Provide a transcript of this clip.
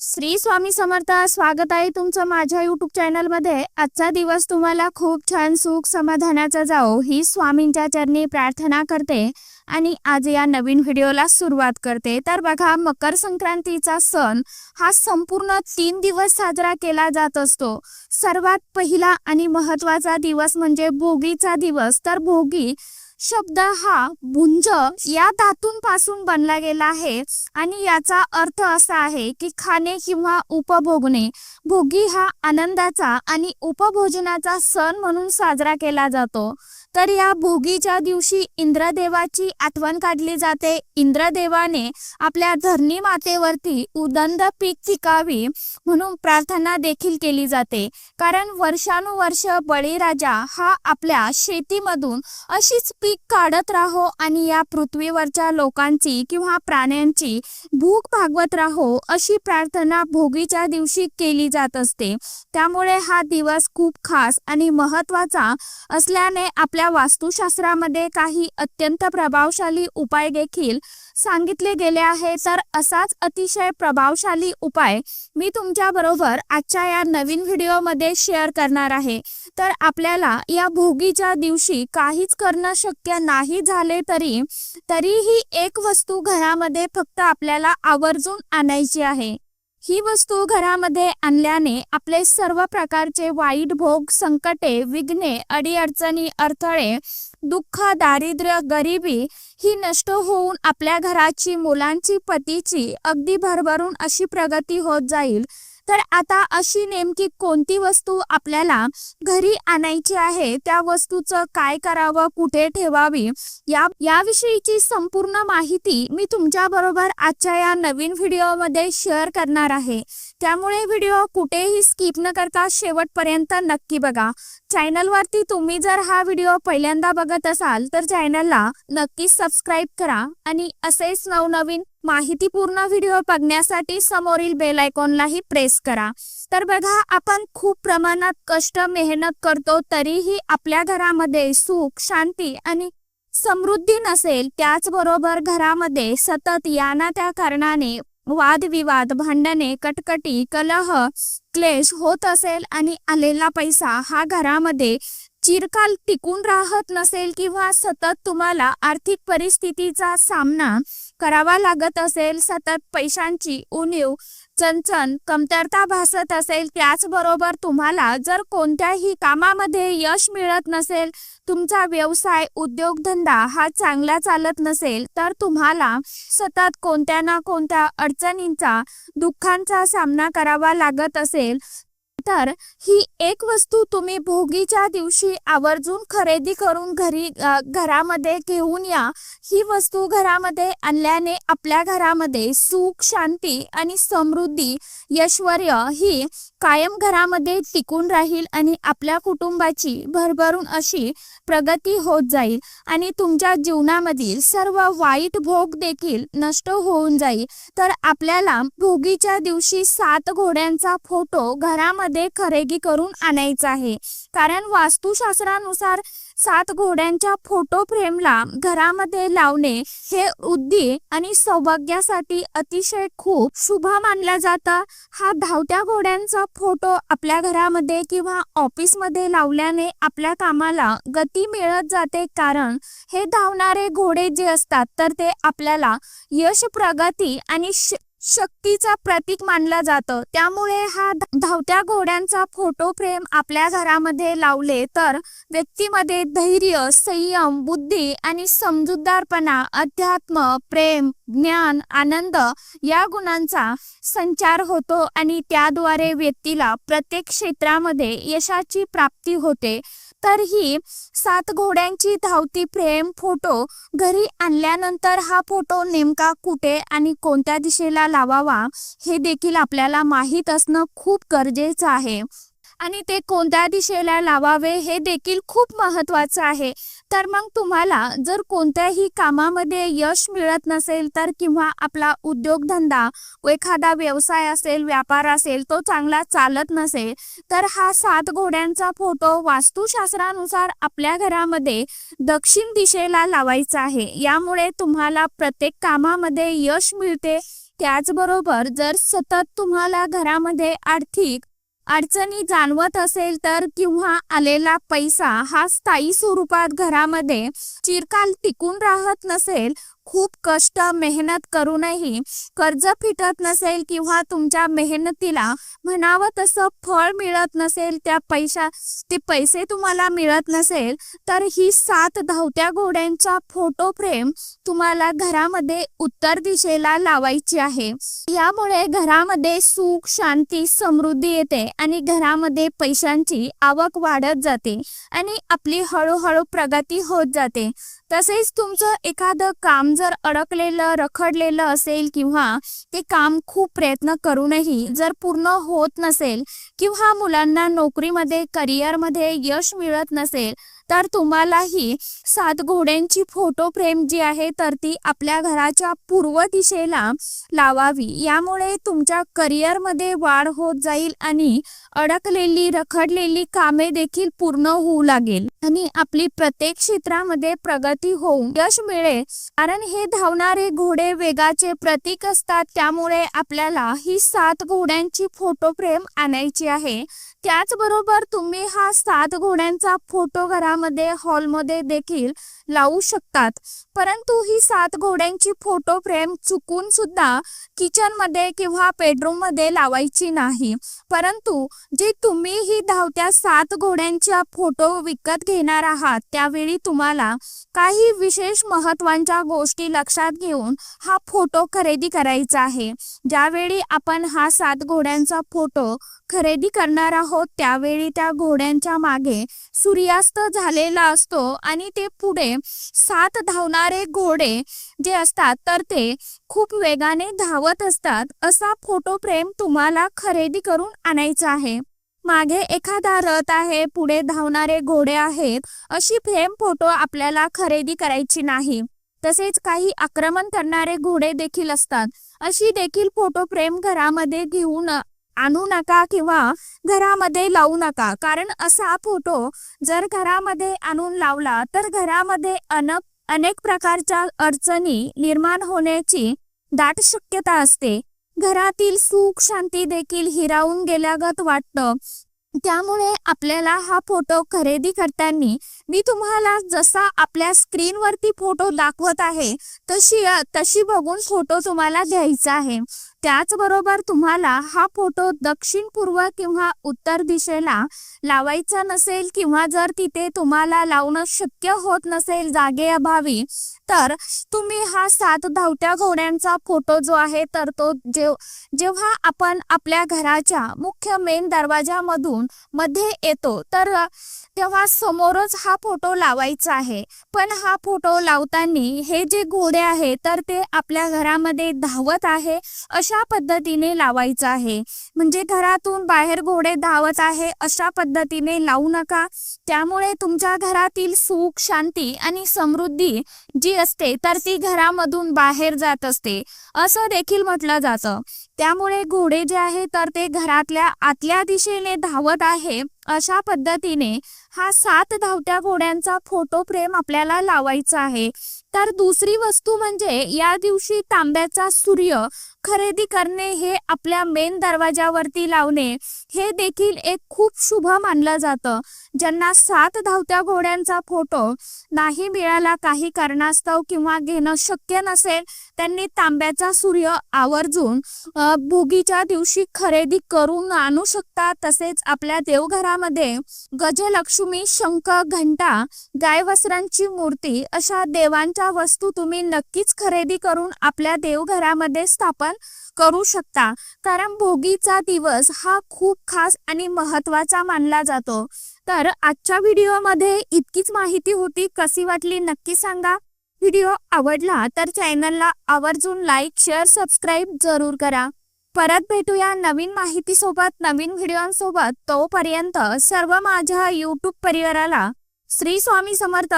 श्री स्वामी समर्थ स्वागत आहे तुमचं माझ्या युट्यूब चॅनलमध्ये आजचा दिवस तुम्हाला खूप छान सुख समाधानाचा जाओ ही स्वामींच्या चरणी प्रार्थना करते. आणि आज या नवीन व्हिडिओला सुरुवात करते. तर बघा मकर संक्रांतीचा सण हा संपूर्ण तीन दिवस साजरा केला जात असतो. सर्वात पहिला आणि महत्त्वाचा दिवस म्हणजे भोगीचा दिवस. तर भोगी शब्द हा भुंज या धातूंपासून बनला गेला आहे. आणि याचा अर्थ असा आहे की खाणे किंवा उपभोगणे भोगी हा आनंदाचा आणि उपभोजनाचा सण म्हणून साजरा केला जातो. तर या भोगीच्या दिवशी इंद्रदेवाची आठवण काढली जाते. इंद्रदेवाने आपल्या धरणी मातेवरती उदंड पीक पिकावी म्हणून प्रार्थना देखील केली जाते. कारण वर्षानुवर्ष बळीराजा हा आपल्या शेतीमधून अशीच पीक काढत राहो आणि या पृथ्वीवरच्या लोकांची किंवा प्राण्यांची भूक भागवत राहो अशी प्रार्थना भोगीच्या दिवशी केली जात असते. त्यामुळे हा दिवस खूप खास आणि महत्त्वाचा असल्याने आपल्या वास्तुशास्त्रामध्ये काही अत्यंत प्रभावशाली उपाय देखील सांगितले गेले आहे. तर असाच अतिशय प्रभावशाली उपाय मी तुमच्या बरोबर आजच्या या नवीन व्हिडिओमध्ये शेअर करणार आहे. तर आपल्याला या भोगीच्या दिवशी काहीच करणं शक्य नाही झाले तरी तरीही एक वस्तू घरामध्ये फक्त आपल्याला आवर्जून आणायची आहे. ही वस्तू घरामध्ये आणल्याने आपले सर्व प्रकारचे वाईट भोग संकटे विघ्ने अडीअडचणी अडथळे दुःख दारिद्र्य गरिबी ही नष्ट होऊन आपल्या घराची मुलांची पतीची अगदी भरभरून अशी प्रगती होत जाईल. तर आता अशी नेमकी कोणती वस्तू आपल्याला घरी आणायची आहे? त्या वस्तूचं काय करावं? कुठे ठेवावी? या याविषयीची संपूर्ण माहिती मी तुमच्या बरोबर आजच्या या नवीन व्हिडिओमध्ये शेअर करणार आहे. त्यामुळे व्हिडिओ कुठेही स्किप न करता शेवटपर्यंत नक्की बघा. चॅनलवरती तुम्ही जर हा व्हिडिओ पहिल्यांदा बघत असाल तर चॅनलला नक्की सबस्क्राईब करा आणि असेच नवनवीन माहितीपूर्ण व्हिडिओ बघण्यासाठी समोरील बेल आयकॉनलाही प्रेस करा. तर बघा आपण खूप प्रमाणात कष्ट मेहनत करतो तरीही आपल्या घरामध्ये सुख शांती आणि समृद्धी नसेल त्याचबरोबर घरामध्ये सतत या ना त्या कारणाने वादविवाद भांडणे कटकटी कलह क्लेश होत असेल आणि आलेला पैसा हा घरामध्ये चिरकाल टिकून राहत नसेल किंवा सतत तुम्हाला आर्थिक परिस्थितीचा सामना करावा लागत असेल सतत पैशांची उणीव चणचण कमतरता भासत असेल त्याचबरोबर तुम्हाला जर कोणत्याही कामामध्ये यश मिळत नसेल तुमचा व्यवसाय उद्योगधंदा हा चांगला चालत नसेल तर तुम्हाला सतत कोणत्या ना कोणत्या अडचणींचा दुःखांचा सामना करावा लागत असेल. तर ही एक वस्तू तुम्ही भोगीच्या दिवशी आवर्जून खरेदी करून घरी घरामध्ये घेऊन या. ही वस्तू घरामध्ये आणल्याने आपल्या घरामध्ये सुख शांती आणि समृद्धी ऐश्वर ही कायम घरामध्ये टिकून राहील आणि आपल्या कुटुंबाची भरभरून अशी प्रगती होत जाईल आणि तुमच्या जीवनामधील सर्व वाईट भोग देखील नष्ट होऊन जाईल. तर आपल्याला भोगीच्या दिवशी सात घोड्यांचा फोटो घरामध्ये खरेदी करून आणायचा आहे. कारण वास्तुशास्त्रानुसार सात घोड्यांच्या फोटो फ्रेमला घरामध्ये लावणे हे उद्दी आणि सौभाग्यासाठी अतिशय खूप शुभ मानला जातं. हा धावत्या घोड्यांचा फोटो आपल्या घरामध्ये किंवा ऑफिसमध्ये लावल्याने आपल्या कामाला गती मिळत जाते. कारण हे धावणारे घोडे जे असतात तर ते आपल्याला यश प्रगती आणि श- शक्तीचा प्रतीक मानलं जातं. त्यामुळे हा धावत्या घोड्यांचा फोटो फ्रेम आपल्या घरामध्ये लावले तर व्यक्तीमध्ये धैर्य संयम बुद्धी आणि समजूतदारपणा अध्यात्म प्रेम ज्ञान आनंद या गुणांचा संचार होतो आणि त्याद्वारे व्यक्तीला प्रत्येक क्षेत्रामध्ये यशाची प्राप्ती होते. तर ही सात घोड्यांची धावती फ्रेम फोटो घरी आणल्यानंतर हा फोटो नेमका कुठे आणि कोणत्या दिशेला लावावा हे देखील आपल्याला माहीत असणं खूप गरजेचं आहे. आणि ते कोणत्या दिशेला लावावे हे देखील खूप महत्वाचं आहे. तर मग तुम्हाला जर कोणत्याही कामामध्ये यश मिळत नसेल तर किंवा आपला उद्योगधंदा व एखादा व्यवसाय असेल व्यापार असेल तो चांगला चालत नसेल तर हा सात घोड्यांचा फोटो वास्तुशास्त्रानुसार आपल्या घरामध्ये दक्षिण दिशेला लावायचा आहे. यामुळे तुम्हाला प्रत्येक कामामध्ये यश मिळते. त्याचबरोबर जर सतत तुम्हाला घरामध्ये आर्थिक अडचणी जाणवत असेल तर किंवा आलेला पैसा हा स्थायी स्वरूपात घरामध्ये चिरकाल टिकून राहत नसेल खूप कष्ट मेहनत करूनही कर्ज फिटत नसेल किंवा तुमच्या मेहनतीला म्हणावं तसं फळ मिळत नसेल त्या पैशा ते पैसे तुम्हाला मिळत नसेल तर ही सात धावत्या घोड्यांचा फोटो फ्रेम तुम्हाला घरामध्ये उत्तर दिशेला लावायची आहे. यामुळे घरामध्ये सुख शांती समृद्धी येते आणि घरामध्ये पैशांची आवक वाढत जाते आणि आपली हळूहळू प्रगती होत जाते. तसेच तुमचं एखादं काम जर अडकलेलं रखडलेलं असेल किंवा ते काम खूप प्रयत्न करूनही जर पूर्ण होत नसेल किंवा मुलांना नोकरीमध्ये करिअरमध्ये यश मिळत नसेल तर तुम्हालाही सात घोड्यांची फोटो फ्रेम जी आहे तर ती आपल्या घराच्या पूर्व दिशेला लावावी. यामुळे तुमच्या करिअरमध्ये वाढ होत जाईल आणि अडकलेली रखडलेली कामे देखील पूर्ण होऊ लागेल आणि आपली प्रत्येक क्षेत्रामध्ये प्रगती होऊन यश मिळेल. कारण हे धावणारे घोडे वेगाचे प्रतीक असतात. त्यामुळे आपल्याला ही सात घोड्यांची फोटो फ्रेम आणायची आहे. त्याचबरोबर तुम्ही हा सात घोड्यांचा फोटो घरामध्ये हॉलमध्ये देखील लावू शकतात. परंतु ही सात घोड्यांची फोटो फ्रेम चुकून सुद्धा किचनमध्ये किंवा बेडरूममध्ये लावायची नाही. परंतु जे तुम्ही ही धावत्या सात घोड्यांच्या फोटो विकत घेणार आहात त्यावेळी तुम्हाला काही विशेष महत्त्वाच्या गोष्टी लक्षात घेऊन हा फोटो खरेदी करायचा आहे. ज्यावेळी आपण हा सात घोड्यांचा फोटो खरेदी करणार आहोत त्यावेळी त्या घोड्यांच्या मागे सूर्यास्त झालेला असतो आणि ते पुढे सात धावणारे घोडे जे असतात तर ते खूप वेगाने धावत असतात. असा फोटो फ्रेम तुम्हाला खरेदी करून आणायचा आहे. मागे एखादा रथ आहे पुढे धावणारे घोडे आहेत अशी फ्रेम फोटो आपल्याला खरेदी करायची नाही. तसेच काही आक्रमण करणारे घोडे देखील असतात. अशी देखील फोटो फ्रेम घरामध्ये घेऊन आणू नका किंवा घरामध्ये लावू नका. कारण असा फोटो जर घरामध्ये आणून लावला तर घरामध्ये अनक अनेक प्रकारच्या अडचणी निर्माण होण्याची दाट शक्यता असते. घरातील सुख शांती देखील हिरावून गेल्यागत वाटतं. त्यामुळे आपल्याला हा फोटो खरेदी करताना मी तुम्हाला जसा आपल्या स्क्रीनवरती फोटो दाखवत आहे तशी तशी बघून फोटो तुम्हाला घ्यायचा आहे. त्याचबरोबर तुम्हाला हा फोटो दक्षिण पूर्व किंवा उत्तर दिशेला लावायचा नसेल किंवा जर तिथे तुम्हाला लावणं शक्य होत नसेल जागे अभावी तर तुम्ही हा सात धावत्या घोड्यांचा फोटो जो आहे तर तो जेव जेव्हा आपण आपल्या घराच्या मुख्य मेन दरवाजामधून मध्ये येतो तर तेव्हा समोरच हा फोटो लावायचा आहे. पण हा फोटो लावताना हे जे घोडे आहे तर ते आपल्या घरामध्ये धावत आहे अशा पद्धतीने लावायचं आहे. म्हणजे घरातून बाहेर घोडे धावत आहे अशा पद्धतीने लावू नका. त्यामुळे तुमच्या घरातील सुख शांती आणि समृद्धी जी असते तर ती घरामधून बाहेर जात असते. असं देखील म्हटलं जातं. त्यामुळे घोडे जे आहे तर ते घरातल्या आतल्या दिशेने धावत आहे. अशा पद्धतीने हा सात धावत्या घोड्यांचा फोटो फ्रेम आपल्याला लावायचा आहे. तर दुसरी वस्तू म्हणजे या दिवशी तांब्याचा सूर्य खरेदी करणे हे आपल्या मेन दरवाजावरती लावणे हे देखील एक खूप शुभ मानलं जातं. ज्यांना सात धावत्या घोड्यांचा फोटो नाही मिळाला काही कारणास्तव किंवा घेणं शक्य नसेल त्यांनी तांब्याचा सूर्य आवर्जून भोगीच्या दिवशी खरेदी करून आणू शकता तसेच आपल्या देवघरामध्ये गजलक्ष्मी शंख घंटा गायवस्त्रांची मूर्ती अशा देवांच्या वस्तू तुम्ही नक्कीच खरेदी करून आपल्या देवघरामध्ये स्थापन करू शकता. कारण भोगीचा दिवस हा खूप खास आणि महत्त्वाचा मानला जातो. तर आजच्या व्हिडिओमध्ये इतकीच माहिती होती. कशी वाटली नक्की सांगा. व्हिडिओ आवडला तर चॅनलला आवर्जून लाईक शेअर सबस्क्राईब जरूर करा. परत भेटूया नवीन माहितीसोबत नवीन व्हिडिओंसोबत. तोपर्यंत सर्व माझ्या यूट्यूब परिवाराला श्री स्वामी समर्थ.